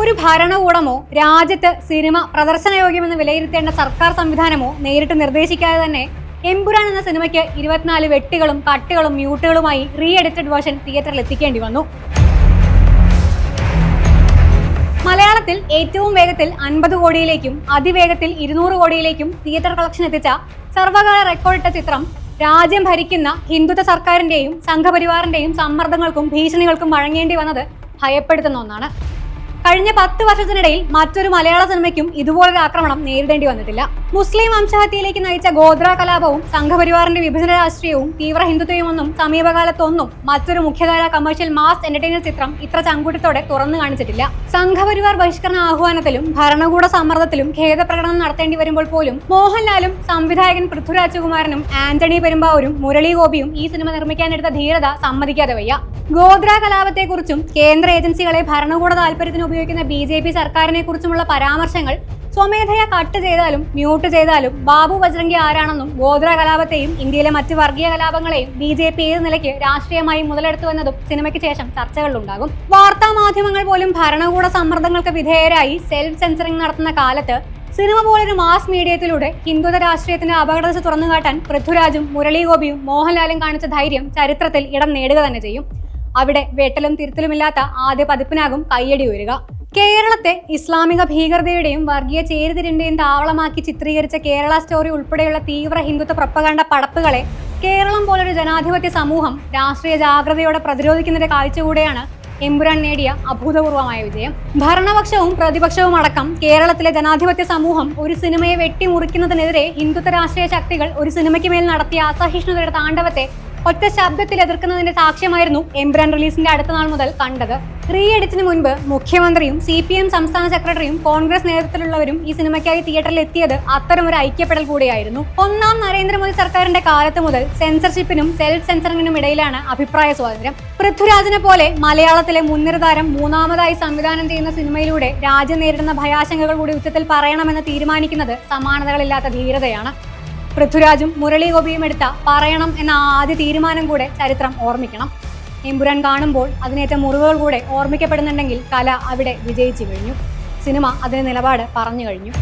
ഒരു ഭരണകൂടമോ രാജ്യത്ത് സിനിമ പ്രദർശനയോഗ്യമെന്ന് വിലയിരുത്തേണ്ട സർക്കാർ സംവിധാനമോ നേരിട്ട് നിർദ്ദേശിക്കാതെ തന്നെ എമ്പുരാൻ എന്ന സിനിമയ്ക്ക് ഇരുപത്തിനാല് വെട്ടുകളും കട്ടുകളും മ്യൂട്ടുകളുമായി റീ എഡിറ്റഡ് വേർഷൻ തിയേറ്ററിൽ എത്തിക്കേണ്ടി വന്നു. മലയാളത്തിൽ ഏറ്റവും വേഗത്തിൽ അൻപത് കോടിയിലേക്കും അതിവേഗത്തിൽ ഇരുന്നൂറ് കോടിയിലേക്കും തിയേറ്റർ കളക്ഷൻ എത്തിച്ച സർവകാല റെക്കോർഡിട്ട ചിത്രം രാജ്യം ഭരിക്കുന്ന ഹിന്ദുത്വ സർക്കാരിന്റെയും സംഘപരിവാറിന്റെയും സമ്മർദ്ദങ്ങൾക്കും ഭീഷണികൾക്കും വഴങ്ങേണ്ടി വന്നത് ഭയപ്പെടുത്തുന്ന ഒന്നാണ്. കഴിഞ്ഞ പത്ത് വർഷത്തിനിടയിൽ മറ്റൊരു മലയാള സിനിമയ്ക്കും ഇതുപോലൊരു ആക്രമണം നേരിടേണ്ടി വന്നിട്ടില്ല. മുസ്ലിം വംശഹത്യയിലേക്ക് നയിച്ച ഗോത്ര കലാപവും സംഘപരിവാറിന്റെ വിഭജന രാഷ്ട്രീയവും തീവ്ര ഹിന്ദുത്വവുമൊന്നും സമീപകാലത്തൊന്നും മറ്റൊരു മുഖ്യധാര കമേഴ്ഷ്യൽ മാസ് എന്റർടൈനർ ചിത്രം ഇത്ര ചങ്കൂട്ടത്തോടെ തുറന്നു കാണിച്ചിട്ടില്ല. സംഘപരിവാർ ബഹിഷ്കരണ ആഹ്വാനത്തിലും ഭരണകൂട സമ്മർദ്ദത്തിലും ഖേദപ്രകടനം നടത്തേണ്ടി വരുമ്പോൾ പോലും മോഹൻലാലും സംവിധായകൻ പൃഥ്വിരാജ് കുമാരനും ആന്റണി പെരുമ്പാവൂരും മുരളി ഗോപിയും ഈ സിനിമ നിർമ്മിക്കാനെടുത്ത ധീരത സമ്മതിക്കാതെ വയ്യ. ഗോദ്ര കലാപത്തെക്കുറിച്ചും കേന്ദ്ര ഏജൻസികളെ ഭരണകൂട താല്പര്യത്തിന് ഉപയോഗിക്കുന്ന ബി ജെ പി സർക്കാരിനെ കുറിച്ചുമുള്ള പരാമർശങ്ങൾ സ്വമേധയാ കട്ട് ചെയ്താലും മ്യൂട്ട് ചെയ്താലും ബാബു ബജ്രംഗി ആരാണെന്നും ഗോത്ര കലാപത്തെയും ഇന്ത്യയിലെ മറ്റ് വർഗീയ കലാപങ്ങളെയും ബി ജെ പി ഏത് നിലയ്ക്ക് രാഷ്ട്രീയമായി മുതലെടുത്തുവെന്നതും സിനിമയ്ക്ക് ശേഷം ചർച്ചകളിലുണ്ടാകും. വാർത്താ മാധ്യമങ്ങൾ പോലും ഭരണകൂട സമ്മർദ്ദങ്ങൾക്ക് വിധേയരായി സെൽഫ് സെൻസറിംഗ് നടത്തുന്ന കാലത്ത് സിനിമ പോലൊരു മാസ് മീഡിയത്തിലൂടെ ഹിന്ദുത്വ രാഷ്ട്രീയത്തിന്റെ അപകടത തുറന്നുകാട്ടാൻ പൃഥ്വിരാജും മുരളി ഗോപിയും മോഹൻലാലും കാണിച്ച ധൈര്യം ചരിത്രത്തിൽ ഇടം നേടുക തന്നെ ചെയ്യും. അവിടെ വെട്ടലും തിരുത്തലുമില്ലാത്ത ആദ്യ പതിപ്പിനാകും കയ്യടി ഉയരുക. കേരളത്തെ ഇസ്ലാമിക ഭീകരതയുടെയും വർഗീയ ചേരിതിരിന്റെയും താവളമാക്കി ചിത്രീകരിച്ച കേരള സ്റ്റോറി ഉൾപ്പെടെയുള്ള തീവ്ര ഹിന്ദുത്വ പ്രപ്പകണ്ട പടപ്പുകളെ കേരളം പോലൊരു ജനാധിപത്യ സമൂഹം രാഷ്ട്രീയ ജാഗ്രതയോടെ പ്രതിരോധിക്കുന്നതിന്റെ കാഴ്ച കൂടെയാണ് എമ്പുരാൻ നേടിയ അഭൂതപൂർവമായ വിജയം. ഭരണപക്ഷവും പ്രതിപക്ഷവും അടക്കം കേരളത്തിലെ ജനാധിപത്യ സമൂഹം ഒരു സിനിമയെ വെട്ടിമുറിക്കുന്നതിനെതിരെ ഹിന്ദുത്വ രാഷ്ട്രീയ ശക്തികൾ ഒരു സിനിമയ്ക്ക് മേൽ നടത്തിയ അസഹിഷ്ണുതയുടെ താണ്ഡവത്തെ ഒറ്റ ശബ്ദത്തിൽ എതിർക്കുന്നതിന്റെ സാക്ഷ്യമായിരുന്നു എംബ്രാൻ റിലീസിന്റെ അടുത്ത നാൾ മുതൽ കണ്ടത്. റീ എഡിറ്റിന് മുൻപ് മുഖ്യമന്ത്രിയും സി പി എം സംസ്ഥാന സെക്രട്ടറിയും കോൺഗ്രസ് നേതൃത്വത്തിലുള്ളവരും ഈ സിനിമയ്ക്കായി തിയേറ്ററിൽ എത്തിയത് ഒരു ഐക്യപ്പെടൽ കൂടിയായിരുന്നു. ഒന്നാം നരേന്ദ്രമോദി സർക്കാരിന്റെ കാലത്ത് മുതൽ സെൻസർഷിപ്പിനും സെൽഫ് സെൻസറിംഗിനും ഇടയിലാണ് അഭിപ്രായ സ്വാതന്ത്ര്യം. പൃഥ്വിരാജിനെ പോലെ മലയാളത്തിലെ മുൻനിര താരം മൂന്നാമതായി സംവിധാനം ചെയ്യുന്ന സിനിമയിലൂടെ രാജ്യം നേരിടുന്ന ഭയാശങ്കകൾ കൂടി ഉച്ചത്തിൽ പറയണമെന്ന് തീരുമാനിക്കുന്നത് സമാനതകളില്ലാത്ത ധീരതയാണ്. പൃഥ്വിരാജും മുരളി ഗോപിയും എടുത്ത പറയണം എന്ന ആദ്യ തീരുമാനം കൂടെ ചരിത്രം ഓർമ്മിക്കണം. എമ്പുരാൻ കാണുമ്പോൾ അതിനേറ്റ മുറിവുകൾ കൂടെ ഓർമ്മിക്കപ്പെടുന്നുണ്ടെങ്കിൽ കല അവിടെ വിജയിച്ചു കഴിഞ്ഞു. സിനിമ അതിന് നിലപാട് പറഞ്ഞു കഴിഞ്ഞു.